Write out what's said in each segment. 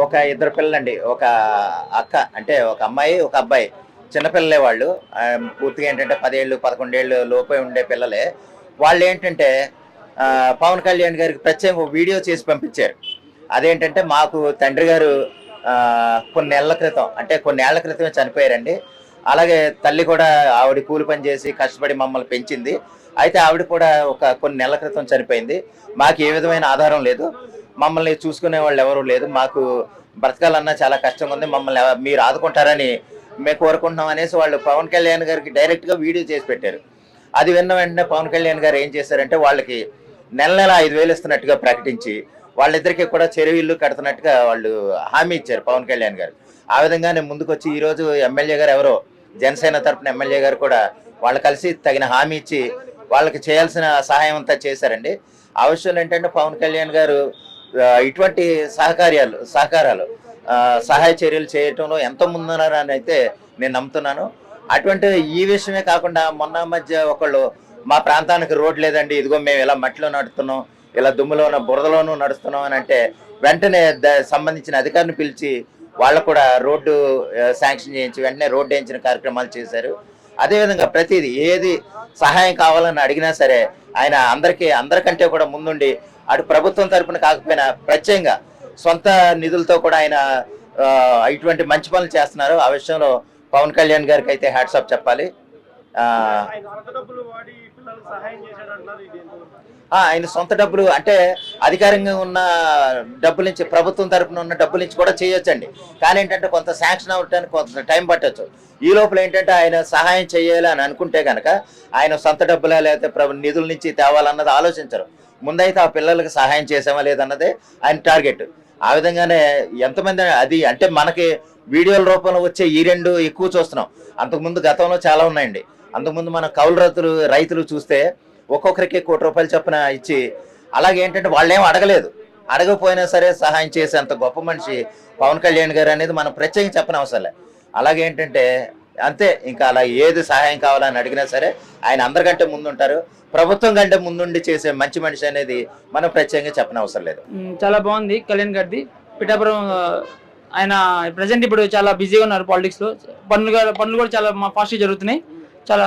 ఒక ఇద్దరు పిల్లలండి. ఒక అక్క అంటే ఒక అమ్మాయి ఒక అబ్బాయి. చిన్నపిల్లలే వాళ్ళు. పూర్తిగా ఏంటంటే పదేళ్ళు పదకొండేళ్ళు లోపే ఉండే పిల్లలే. వాళ్ళు ఏంటంటే పవన్ కళ్యాణ్ గారికి ప్రత్యేక వీడియో చేసి పంపించారు. అదేంటంటే మాకు తండ్రి గారు కొన్ని నెలల క్రితం అంటే కొన్ని ఏళ్ళ క్రితమే చనిపోయారండి. అలాగే తల్లి కూడా ఆవిడ కూలి పని చేసి కష్టపడి మమ్మల్ని పెంచింది. అయితే ఆవిడ కూడా ఒక కొన్ని నెలల క్రితం చనిపోయింది. మాకు ఏ విధమైన ఆధారం లేదు. మమ్మల్ని చూసుకునే వాళ్ళు ఎవరు లేదు. మాకు బ్రతకాలన్నా చాలా కష్టంగా ఉంది. మమ్మల్ని మీరు ఆదుకుంటారని మేము కోరుకుంటున్నాం అనేసి వాళ్ళు పవన్ కళ్యాణ్ గారికి డైరెక్ట్గా వీడియో చేసి పెట్టారు. అది విన్న వెంటనే పవన్ కళ్యాణ్ గారు ఏం చేశారంటే వాళ్ళకి నెల నెల ఐదు వేలు ఇస్తున్నట్టుగా ప్రకటించి వాళ్ళిద్దరికీ కూడా చెరువు ఇల్లు కడుతున్నట్టుగా వాళ్ళు హామీ ఇచ్చారు పవన్ కళ్యాణ్ గారు. ఆ విధంగానే ముందుకొచ్చి ఈరోజు ఎమ్మెల్యే గారు ఎవరో జనసేన తరపున ఎమ్మెల్యే గారు కూడా వాళ్ళు కలిసి తగిన హామీ ఇచ్చి వాళ్ళకి చేయాల్సిన సహాయం అంతా చేశారండి. ఆ విషయంలో ఏంటంటే పవన్ కళ్యాణ్ గారు ఇటువంటి సహకార్యాలు సహకారాలు సహాయ చర్యలు చేయటంలో ఎంత ముందున్నారని అయితే నేను నమ్ముతున్నాను. అటువంటి ఈ విషయమే కాకుండా మొన్న మధ్య ఒకళ్ళు మా ప్రాంతానికి రోడ్ లేదండి ఇదిగో మేము ఇలా మట్టిలో నడుస్తున్నాం ఇలా దుమ్ములోన బురదలోనూ నడుస్తున్నాం అని అంటే వెంటనే ద- సంబంధించిన అధికారిని పిలిచి వాళ్ళు కూడా రోడ్డు శాంక్షన్ చేయించి వెంటనే రోడ్డు వేయించిన కార్యక్రమాలు చేశారు. అదేవిధంగా ప్రతిదీ ఏది సహాయం కావాలని అడిగినా సరే ఆయన అందరికీ అందరికంటే కూడా ముందుండి అటు ప్రభుత్వం తరపున కాకపోయినా ప్రత్యేకంగా సొంత నిధులతో కూడా ఆయన ఇటువంటి మంచి పనులు చేస్తున్నారు. ఆ విషయంలో పవన్ కళ్యాణ్ గారికి అయితే హ్యాట్సాప్ చెప్పాలి. ఆయన సొంత డబ్బులు అంటే అధికారంగా ఉన్న డబ్బుల నుంచి ప్రభుత్వం తరపున ఉన్న డబ్బుల నుంచి కూడా చేయొచ్చండి. కానీ ఏంటంటే కొంత శాంక్షన్ అవ్వడానికి కొంత టైం పట్టొచ్చు. ఈ లోపల ఏంటంటే ఆయన సహాయం చేయాలి అని అనుకుంటే కనుక ఆయన సొంత డబ్బులా లేకపోతే ప్రభు నిధుల నుంచి తేవాలన్నది ఆలోచించరు. ముందైతే ఆ పిల్లలకు సహాయం చేసామా లేదన్నదే ఆయన టార్గెట్. ఆ విధంగానే ఎంతమంది అది అంటే మనకి వీడియోల రూపంలో వచ్చే ఈ రెండు ఎక్కువ చూస్తున్నాం. అంతకుముందు గతంలో చాలా ఉన్నాయండి. అంతకుముందు మన కౌలు రైతులు రైతులు చూస్తే ఒక్కొక్కరికి కోటి రూపాయలు చొప్పున ఇచ్చి అలాగే ఏంటంటే వాళ్ళు ఏం అడగలేదు. అడగకపోయినా సరే సహాయం చేసే అంత గొప్ప మనిషి పవన్ కళ్యాణ్ గారు అనేది మనం ప్రత్యేకంగా చెప్పని అవసరం లే. అలాగే ఏంటంటే అంతే ఇంకా అలా ఏది సహాయం కావాలని అడిగినా సరే ఆయన అందరికంటే ముందుంటారు. ప్రభుత్వం కంటే ముందుండి చేసే మంచి మనిషి అనేది మనం ప్రత్యేకంగా చెప్పని అవసరం లేదు. చాలా బాగుంది కళ్యాణ్ గారిది. పిఠాపురం ఆయన ప్రజెంట్ ఇప్పుడు చాలా బిజీగా ఉన్నారు పాలిటిక్స్లో. పనులు పనులు కూడా చాలా ఫాస్ట్ జరుగుతున్నాయి. చాలా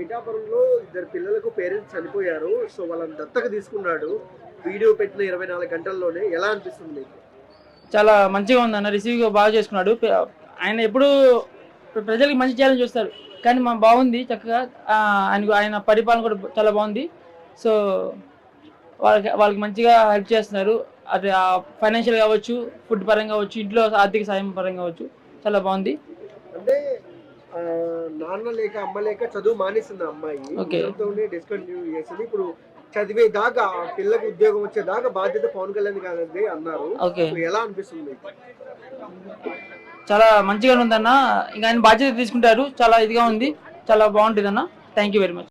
పిఠాపురంలో ఇద్దరు పిల్లలకు పేరెంట్స్ చనిపోయారు. సో వాళ్ళని దత్తక తీసుకున్నాడు. వీడియో పెట్టిన ఇరవై నాలుగు గంటల్లోనే. ఎలా అనిపిస్తుంది మీకు? చాలా మంచిగా ఉంది అన్న రిసీవ్ బాగా చేసుకున్నాడు. ఆయన ఎప్పుడు ప్రజలకు మంచి చేయాలని చూస్తారు. కానీ మా బాగుంది చక్కగా. ఆ, ఆయనకు ఆయన పరిపాలన కూడా చాలా బాగుంది. సో వాళ్ళకి వాళ్ళకి మంచిగా హెల్ప్ చేస్తున్నారు. అది ఫైనాన్షియల్ కావచ్చు ఫుడ్ పరంగా కావచ్చు ఇంట్లో ఆర్థిక సాయం పరంగా కావచ్చు చాలా బాగుంది. అంటే నాన్న లేక అమ్మ లేక చదువు మానేసింది అమ్మాయి. డిస్కంటిన్యూ చేసింది. ఇప్పుడు చదివే దాకా పిల్లకి ఉద్యోగం వచ్చే దాకా బాధ్యత పవన్ కళ్యాణ్ కాదండి అన్నారు. ఎలా అనిపిస్తుంది? చాలా మంచిగా ఉందన్న. ఇంకా ఆయన బాధ్యత తీసుకుంటారు. చాలా ఇదిగా ఉంది. చాలా బాగుంటుంది అన్న థ్యాంక్ యూ వెరీ మచ్